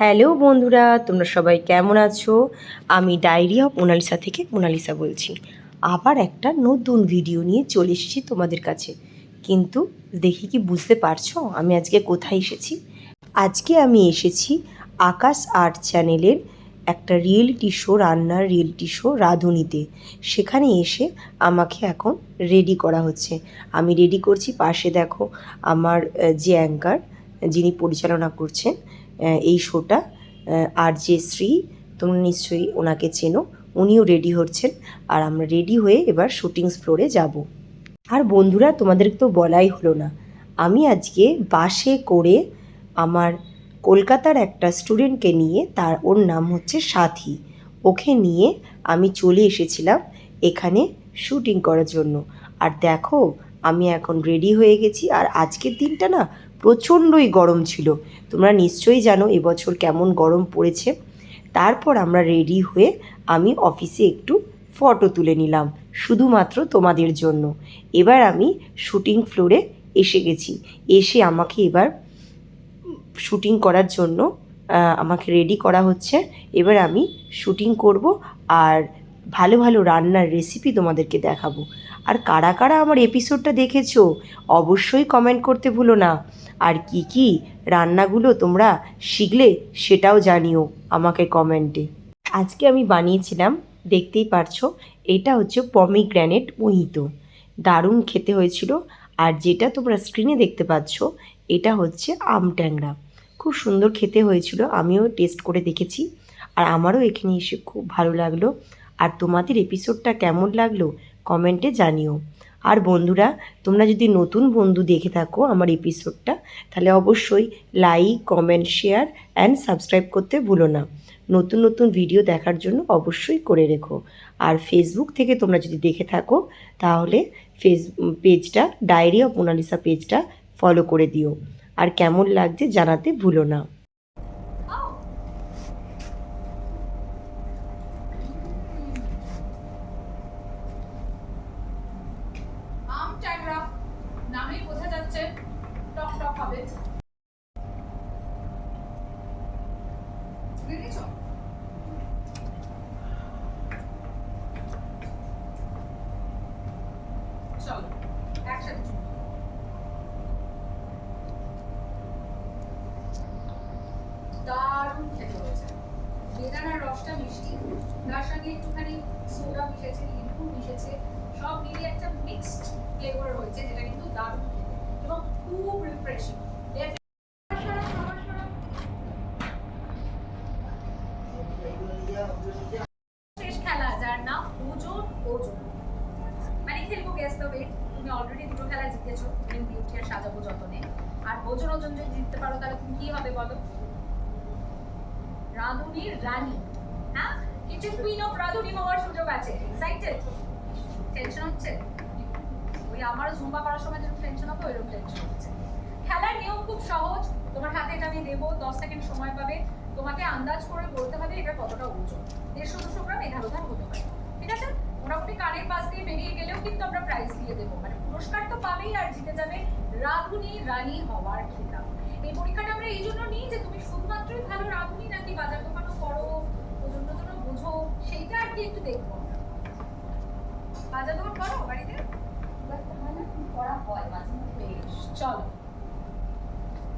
Hello বন্ধুরা, তোমরা সবাই কেমন আছো? আমি ডায়েরি অফ মোনালিসা থেকে মোনালিসা বলছি। আবার একটা নতুন ভিডিও নিয়ে চলে এসেছি তোমাদের কাছে। কিন্তু দেখি কি বুঝতে পারছ? আমি আজকে কোথায় এসেছি? আজকে আমি এসেছি আকাশ আর্ট চ্যানেলের একটা রিয়েলিটি শো রান্নার রিয়েলিটি শো রাঁধুনিতে। সেখানে এসে আমাকে এখন রেডি করা হচ্ছে। আমি রেডি করছি, পাশে দেখো আমার যে অ্যাঙ্কার যিনি পরিচালনা করছেন এই শোটা আর যে শ্রী, তোমরা নিশ্চয়ই ওনাকে চেনো। উনিও রেডি হচ্ছেন। আর আমরা রেডি হয়ে এবার শুটিং ফ্লোরে যাব। আর বন্ধুরা, তোমাদের তো বলাই হলো না। আমি আজকে বাসে করে আমার কলকাতার একটা স্টুডেন্টকে নিয়ে, তার, ওর নাম হচ্ছে সাথী। ওকে নিয়ে আমি চলে এসেছিলাম এখানে শুটিং করার জন্য। আর দেখো, আমি এখন রেডি হয়ে গেছি। আর আজকের দিনটা না প্রচণ্ডই গরম ছিল। তোমরা নিশ্চয়ই জানো এবছর কেমন গরম পড়েছে। তারপর আমরা রেডি হয়ে আমি অফিসে একটু ফটো তুলে নিলাম, শুধুমাত্র তোমাদের জন্য। এবার আমি শুটিং ফ্লোরে এসে গেছি। এসে আমাকে এবার শুটিং করার জন্য আমাকে রেডি করা হচ্ছে। এবার আমি শুটিং করব আর ভালো ভালো রান্নার রেসিপি তোমাদেরকে দেখাবো। আর কারা কারা আমার এপিসোডটা দেখেছ, অবশ্যই কমেন্ট করতে ভুলো না। আর কি কি রান্নাগুলো তোমরা শিখলে সেটাও জানিও আমাকে কমেন্টে আজকে আমি বানিয়েছিলাম, দেখতেই পারছ, এটা হচ্ছে পমিগ্র্যানেট মোহিত দারুণ খেতে হয়েছিল, আর যেটা তোমরা স্ক্রিনে দেখতে পাচ্ছ, এটা হচ্ছে আম ট্যাংরা। খুব সুন্দর খেতে হয়েছিল, আমিও টেস্ট করে দেখেছি। আর আমারও এখানে এসে খুব ভালো লাগল। আর তোমাদের এপিসোডটা কেমন লাগল কমেন্টে জানিও। আর বন্ধুরা, তোমরা যদি নতুন বন্ধু দেখে থাকো আমার এপিসোডটা তাহলে অবশ্যই like comment share and subscribe করতে ভুলো না। নতুন নতুন ভিডিও দেখার জন্য অবশ্যই করে রেখো। আর ফেসবুক থেকে তোমরা যদি দেখে থাকো, তাহলে ফেস পেজটা ডায়েরি অফ মোনালিসা পেজটা ফলো করে দিও। আর কেমন লাগছে জানাতে ভুলো না। দারুণ খেতে হয়েছে। রসটা মিষ্টি। তার সঙ্গে একটুখানি সোডা মিশেছে লিম্বু মিশেছে, সব মিলিয়ে একটা মিক্সড ফ্লেভার হয়েছে, যেটা কিন্তু দারুণ খেতে। এবং খুব রিফ্রেশিং শেষ খেলা, যার নাম ওজন ওজন। মানে খেলব ওয়েট তুমি অলরেডি দুটো খেলা জিতেছো, তুমি বিউটি আর সাজাবো যতনে। আর ওজন ওজন যদি জিততে পারো, তাহলে তুমি কি হবে বলো? রাঁধুনির রানী। হ্যাঁ? কিচেন কুইন অফ রাঁধুনি হওয়ার সুযোগ আছে। এক্সাইটেড টেনশন হচ্ছে? ওই আমার জুম্বা করার সময় যেরকম টেনশন হবে, ওইরকম টেনশন হচ্ছে। খেলার নিয়ম খুব সহজ। তোমার হাতে এটা আমি দেবো, দশ সেকেন্ড সময় পাবে। তোমাকে আন্দাজ করে বলতে হবে এটা কতটা ওজন দেড়শো, দুশো গ্রাম এধার ওধার হতে পারে। ঠিক আছে? মোটামুটি কানের পাশ দিয়ে বেরিয়ে গেলেও কিন্তু আমরা প্রাইজ দিয়ে দেবো। মানে পুরস্কার তো পাবেই আর জিতে যাবে রাঁধুনি রানী হওয়ার খেতাব। এই পরীক্ষাটা আমরা এই জন্য নিই যে তুমি শুধুমাত্রই ভালো রাঁধুনি নাকি বাজার দোকানও করো ওজন টোজনও বুঝো, সেইটা আর কি একটু দেখব আমরা। বাজার দোকান করো বাড়িতে? চলো।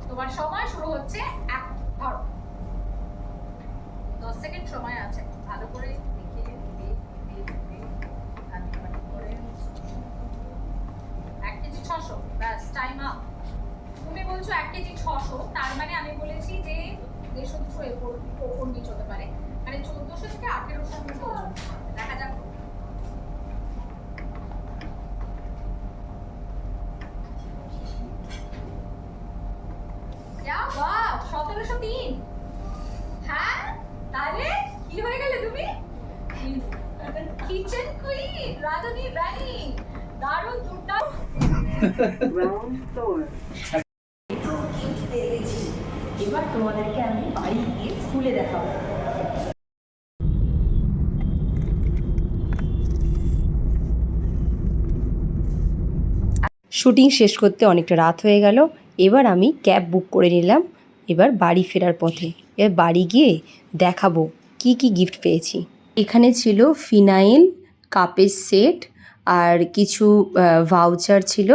তোমার সময় শুরু হচ্ছে এখন ধরো। দশ সেকেন্ড সময় আছে। ভালো করে তুমি বলছো এক কেজি ছশো, তার মানে আমি বলেছি যে দেড়শো দুশো এরপর, ওপর নিচ হতে পারে। মানে চোদ্দশো থেকে আঠেরোশোর মধ্যে। দেখা যাক। সতেরোশো তিন। কি হয়ে গেলে তুমি? কিচেন কুইন রাধুনি রানী দারুণ দুর্দান্ত এবার তোমাদেরকে আমি বাড়ি গিয়ে খুলে দেখাবো। শুটিং শেষ করতে অনেকটা রাত হয়ে গেল। এবার আমি ক্যাব বুক করে নিলাম। এবার বাড়ি ফেরার পথে। এবার বাড়ি গিয়ে দেখাবো। কি কি গিফট পেয়েছি? এখানে ছিল ফিনাইল, কাপের সেট আর কিছু ভাউচার ছিল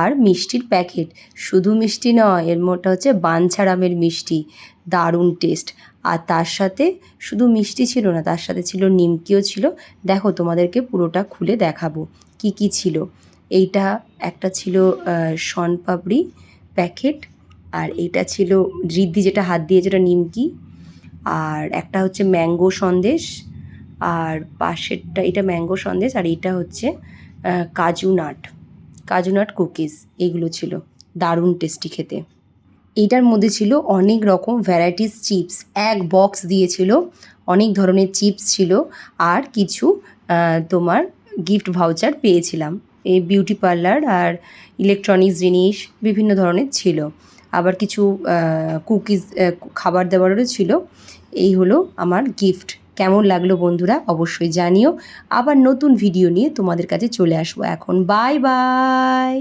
আর মিষ্টির প্যাকেট। শুধু মিষ্টি নয়, এর মোটা হচ্ছে বাঞ্ছারামের মিষ্টি। দারুণ টেস্ট আর তার সাথে শুধু মিষ্টি ছিল না, তার সাথে ছিল নিমকিও ছিল। দেখো, তোমাদেরকে পুরোটা খুলে দেখাবো কি কি ছিল। এইটা একটা ছিল শনপাপড়ি প্যাকেট আর এইটা ছিল রিদ্ধি যেটা হাত দিয়ে, যেটা নিমকি। আর একটা হচ্ছে ম্যাঙ্গো সন্দেশ, আর পাশেরটা, এটা ম্যাঙ্গো সন্দেশ আর এটা হচ্ছে কাজু নাট। কাজু নাট কুকিজ, এগুলো ছিল। দারুণ টেস্টি খেতে। এটার মধ্যে ছিল অনেক রকম ভ্যারাইটিস চিপস। এক বক্স দিয়েছিল, অনেক ধরনের চিপস ছিল আর কিছু তোমার গিফট ভাউচার পেয়েছিলাম। এই বিউটি পার্লার আর ইলেকট্রনিক্স জিনিস বিভিন্ন ধরনের ছিল। আবার কিছু কুকিজ খাবার দাবারও ছিল। এই হলো আমার গিফট কেমন লাগল বন্ধুরা অবশ্যই জানিও। আবার নতুন ভিডিও নিয়ে তোমাদের কাছে চলে আসব এখন। Bye bye